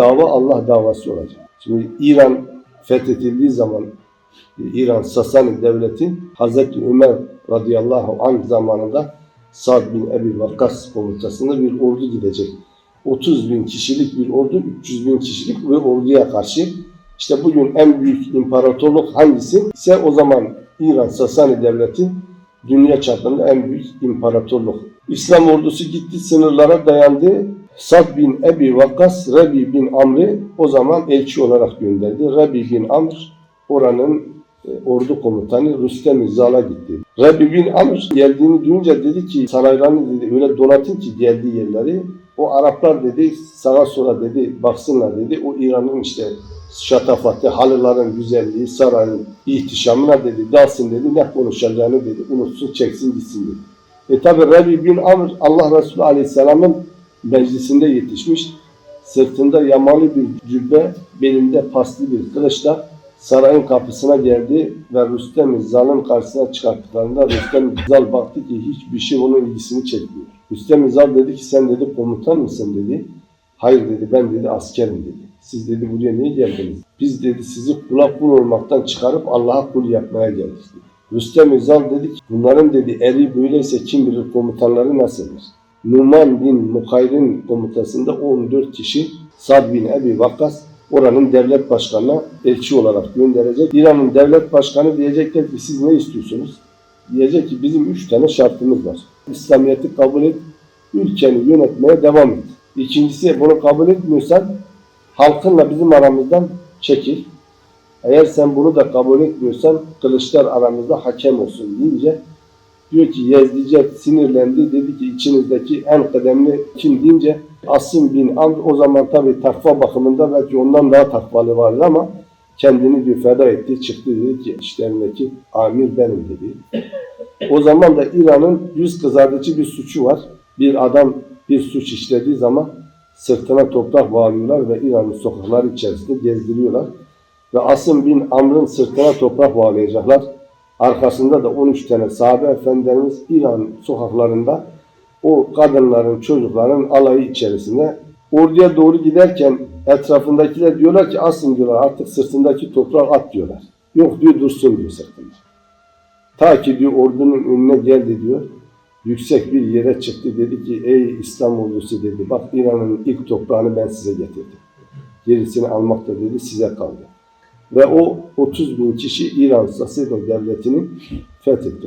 Dava Allah davası olacak. Şimdi İran fethedildiği zaman İran Sasani Devleti Hazreti Ömer radıyallahu anh zamanında Sa'd bin Ebi Vakkas komutasında bir ordu gidecek. 30 bin kişilik bir ordu, 300 bin kişilik bir orduya karşı. İşte bugün en büyük imparatorluk hangisi? ise o zaman İran Sasani Devleti dünya çapında en büyük imparatorluk. İslam ordusu gitti sınırlara dayandı. Sad bin Ebi Vakkas, Rebi bin Amr'i o zaman elçi olarak gönderdi. Rebi bin Amr oranın e, ordu komutanı Rüstem Zal'a gitti. Rebi bin Amr geldiğini duyunca dedi ki saraylarını dedi öyle donatın ki geldiği yerleri. O Araplar dedi sağa sola dedi baksınlar dedi. O İran'ın işte şatafatı, halıların güzelliği, sarayın ihtişamına dedi dalsın dedi. Ne konuşacağını dedi unutsun çeksin gitsin dedi. E tabi Rebi bin Amr Allah Resulü Aleyhisselam'ın meclisinde yetişmiş. Sırtında yamalı bir cübbe, belinde paslı bir kılıçla sarayın kapısına geldi ve Rüstem Zal'ın karşısına çıkarttıklarında Rüstem Zal baktı ki hiçbir şey onun ilgisini çekmiyor. Rüstem Zal dedi ki sen dedi komutan mısın dedi. Hayır dedi ben dedi askerim dedi. Siz dedi buraya niye geldiniz? Biz dedi sizi kula kul olmaktan çıkarıp Allah'a kul yapmaya geldik. Rüstem Özal dedi ki bunların dedi eri böyleyse kim bilir komutanları nasıldır? Numan bin Mukayr'in komutasında 14 kişi Sad bin Ebi Vakkas oranın devlet başkanına elçi olarak gönderecek. İran'ın devlet başkanı diyecekler ki siz ne istiyorsunuz? Diyecek ki bizim üç tane şartımız var. İslamiyet'i kabul et, ülkeni yönetmeye devam et. İkincisi bunu kabul etmiyorsan halkınla bizim aramızdan çekil. Eğer sen bunu da kabul etmiyorsan kılıçlar aramızda hakem olsun deyince diyor ki Yezdice sinirlendi dedi ki içinizdeki en kıdemli kim deyince Asım bin Amr o zaman tabi takva bakımında belki ondan daha takvalı vardı ama kendini diyor feda etti çıktı dedi ki işlerindeki amir benim dedi. O zaman da İran'ın yüz kızartıcı bir suçu var. Bir adam bir suç işlediği zaman sırtına toprak bağlıyorlar ve İran'ın sokakları içerisinde gezdiriyorlar. Ve Asım bin Amr'ın sırtına toprak bağlayacaklar. Arkasında da 13 tane sahabe efendilerimiz İran sokaklarında o kadınların, çocukların alayı içerisinde orduya doğru giderken etrafındakiler diyorlar ki asın diyorlar artık sırtındaki toprağı at diyorlar. Yok diyor dursun diyor sırtında. Ta ki diyor ordunun önüne geldi diyor. Yüksek bir yere çıktı dedi ki ey İslam ordusu dedi bak İran'ın ilk toprağını ben size getirdim. Gerisini almak da dedi size kaldı. Ve o 30 bin kişi İran Sasebo devletini fethetti.